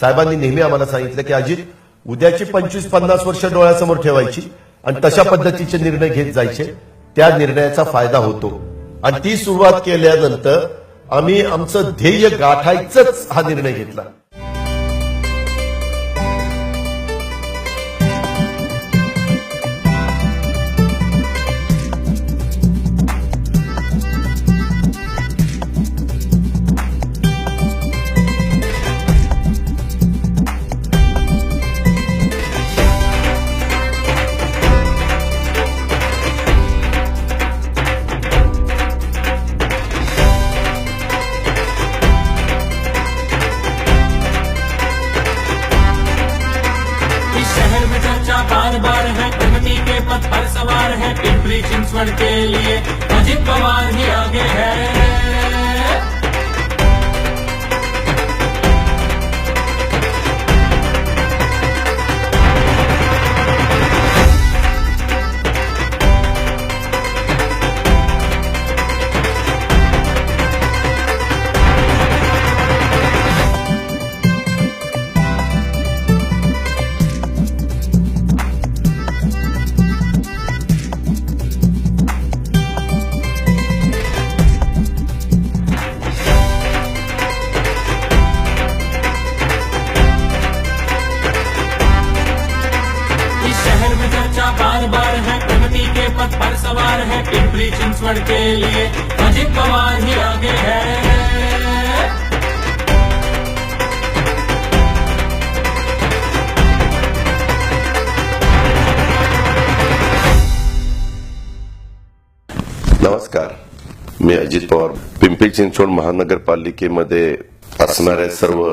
साहेबांनी नेहमी आम्हाला सांगितलं की अजित उद्याची पंचवीस पन्नास वर्ष डोळ्यासमोर ठेवायची आणि तशा पद्धतीचे निर्णय घेत जायचे. त्या निर्णयाचा फायदा होतो. आणि ती सुरुवात केल्यानंतर आम्ही आमचं ध्येय गाठायचंच हा निर्णय घेतला. इस शहर में चर्चा बार बार है प्रगति के पथ पर सवार है पिंपरी चिंचवड़ के लिए अजित पवार ही आगे है। पवार है पिंपरी चिंचवड़ के लिए। अजित पवार ही आगे है। नमस्कार मी अजित पवार पिंपरी चिंचवड महानगरपालिकेमध्ये असणाऱ्या सर्व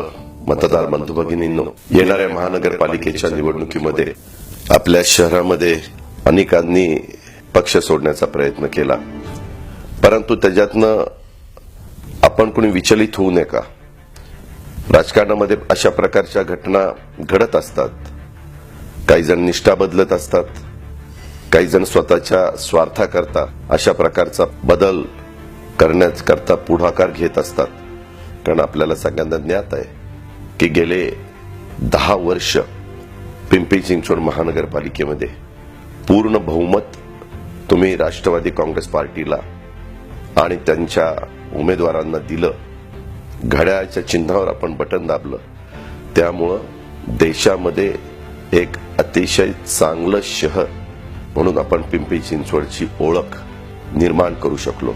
मतदार बंधू भगिनींनो येणाऱ्या महानगरपालिकेच्या निवडणुकीमध्ये आपल्या शहरामध्ये अनेकांनी पक्ष सोडण्याचा प्रयत्न केला. परंतु त्याच्यातनं आपण कोणी विचलित होऊ नये का राजकारणामध्ये अशा प्रकारच्या घटना घडत असतात. काही जण निष्ठा बदलत असतात. काही जण स्वतःच्या स्वार्थाकरता अशा प्रकारचा बदल करण्याकरता पुढाकार घेत असतात. कारण आपल्याला सगळ्यांना ज्ञात आहे की गेले दहा वर्ष पिंपरी चिंचवड महानगरपालिकेमध्ये पूर्ण बहुमत तुम्ही राष्ट्रवादी काँग्रेस पार्टीला आणि त्यांच्या उमेदवारांना दिलं घड्याळाच्या चिन्हावर आपण बटन दाबलं त्यामुळं देशामध्ये एक अतिशय चांगलं शहर म्हणून आपण पिंपरी चिंचवडची ओळख निर्माण करू शकलो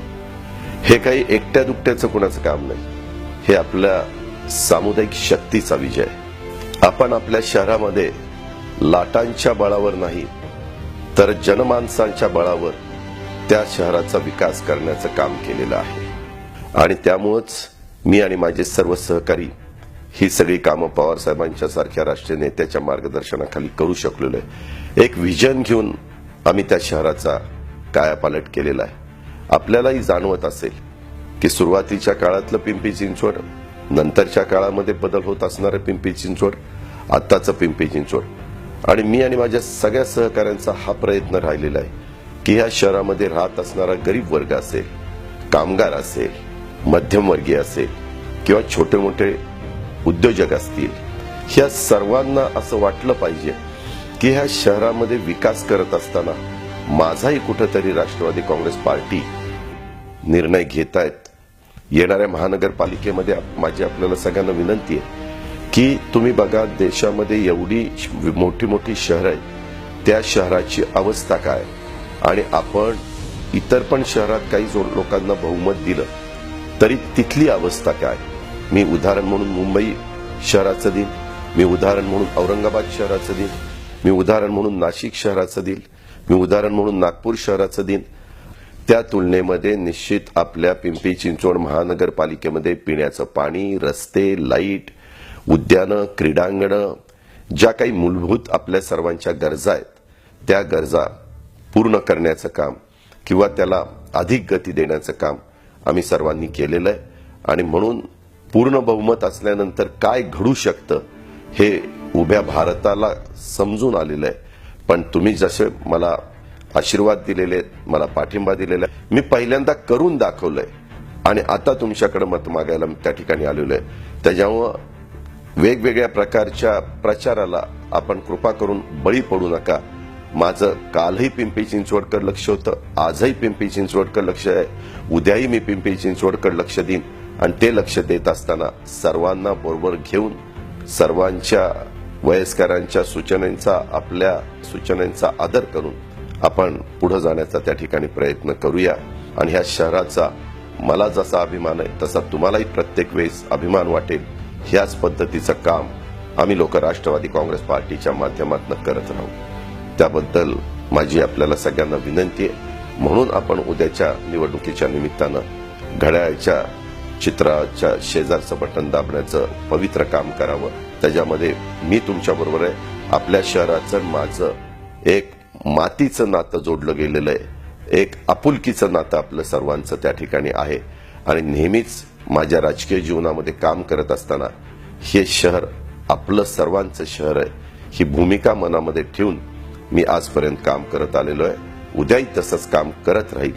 हे काही एकट्या दुकट्याचं कुणाचं काम नाही हे आपल्या सामुदायिक शक्तीचा विजय आहे. आपण आपल्या शहरामध्ये लाटांच्या बळावर नाही तर जनमानसांच्या बळावर त्या शहराचा विकास करण्याचं काम केलेलं आहे. आणि त्यामुळंच मी आणि माझे सर्व सहकारी ही सगळी कामं पवार साहेबांच्या सारख्या राष्ट्रीय नेत्याच्या मार्गदर्शनाखाली करू शकलेलो आहे. एक व्हिजन घेऊन आम्ही त्या शहराचा कायापालट केलेला आहे. आपल्यालाही जाणवत असेल की सुरुवातीच्या काळातलं पिंपरी चिंचवड नंतरच्या काळामध्ये बदल होत असणारं पिंपरी चिंचवड आत्ताचं पिंपरी चिंचवड. आणि मी आणि माझ्या सगळ्या सहकाऱ्यांचा हा प्रयत्न राहिलेला आहे की ह्या शहरामध्ये राहत असणारा गरीब वर्ग असेल कामगार असेल मध्यमवर्गीय असेल किंवा छोटे मोठे उद्योजक असतील ह्या सर्वांना असं वाटलं पाहिजे की ह्या शहरामध्ये विकास करत असताना माझाही कुठंतरी राष्ट्रवादी काँग्रेस पार्टी निर्णय घेत आहेत येणाऱ्या महानगरपालिकेमध्ये माझी आपल्याला सगळ्यांना विनंती आहे की तुम्ही बघा देशामध्ये एवढी मोठी मोठी शहरं आहेत. त्या शहराची अवस्था काय? आणि आपण इतर पण शहरात काही लोकांना बहुमत दिलं तरी तिथली अवस्था काय? मी उदाहरण म्हणून मुंबई शहराचं देईन मी उदाहरण म्हणून औरंगाबाद शहराचं देईन मी उदाहरण म्हणून नाशिक शहराचं देईल. मी उदाहरण म्हणून नागपूर शहराचं देईन त्या तुलनेमध्ये निश्चित आपल्या पिंपरी चिंचवड महानगरपालिकेमध्ये पिण्याचं पाणी रस्ते लाइट उद्यानं क्रीडांगणं ज्या काही मूलभूत आपल्या सर्वांच्या गरजा आहेत त्या गरजा पूर्ण करण्याचं काम किंवा त्याला अधिक गती देण्याचं काम आम्ही सर्वांनी केलेलं आहे. आणि म्हणून पूर्ण बहुमत असल्यानंतर काय घडू शकतं हे उभ्या भारताला समजून आलेलं आहे. पण तुम्ही जसे मला आशीर्वाद दिलेले आहेत मला पाठिंबा दिलेला आहे मी पहिल्यांदा करून दाखवलंय. आणि आता तुमच्याकडे मत मागायला मी त्या ठिकाणी आलेलो आहे. त्याच्यामुळं वेगवेगळ्या प्रकारच्या प्रचाराला आपण कृपा करून बळी पडू नका. माझं कालही पिंपी चिंचवडकर लक्ष होतं आजही पिंपी चिंचवडकर लक्ष आहे. उद्याही मी पिंपी चिंचवडकर लक्ष देईन. आणि ते लक्ष देत असताना सर्वांना बरोबर घेऊन सर्वांच्या वयस्करांच्या सूचनांचा आपल्या सूचनांचा आदर करून आपण पुढे जाण्याचा त्या ठिकाणी प्रयत्न करूया. आणि ह्या शहराचा मला जसा अभिमान आहे तसा तुम्हालाही प्रत्येक वेळेस अभिमान वाटेल. ह्याच पद्धतीचं काम आम्ही लोक राष्ट्रवादी काँग्रेस पार्टीच्या माध्यमातून करत राहू. त्याबद्दल माझी आपल्याला सगळ्यांना विनंती आहे. म्हणून आपण उद्याच्या निवडणुकीच्या निमित्तानं घड्याळच्या चित्राच्या शेजारचं बटन दाबण्याचं पवित्र काम करावं. त्याच्यामध्ये मी तुमच्या बरोबर आहे. आपल्या शहराचं माझं एक मातीचं नातं जोडलं गेलेलं आहे. एक आपुलकीचं नातं आपलं सर्वांचं त्या ठिकाणी आहे. आणि नेहमीच माझ्या राजकीय जीवनामध्ये काम करत असताना हे शहर आपलं सर्वांचं शहर आहे. ही भूमिका मनामध्ये ठेवून मी आजपर्यंत काम करत आलेलो आहे. उद्याही तसंच काम करत राहील.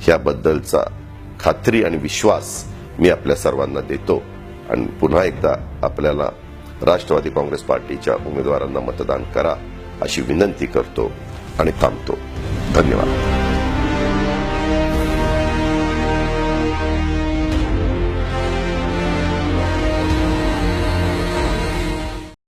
ह्याबद्दलचा खात्री आणि विश्वास मी आपल्या सर्वांना देतो. आणि पुन्हा एकदा आपल्याला राष्ट्रवादी काँग्रेस पार्टीच्या उमेदवारांना मतदान करा अशी विनंती करतो आणि थांबतो. धन्यवाद.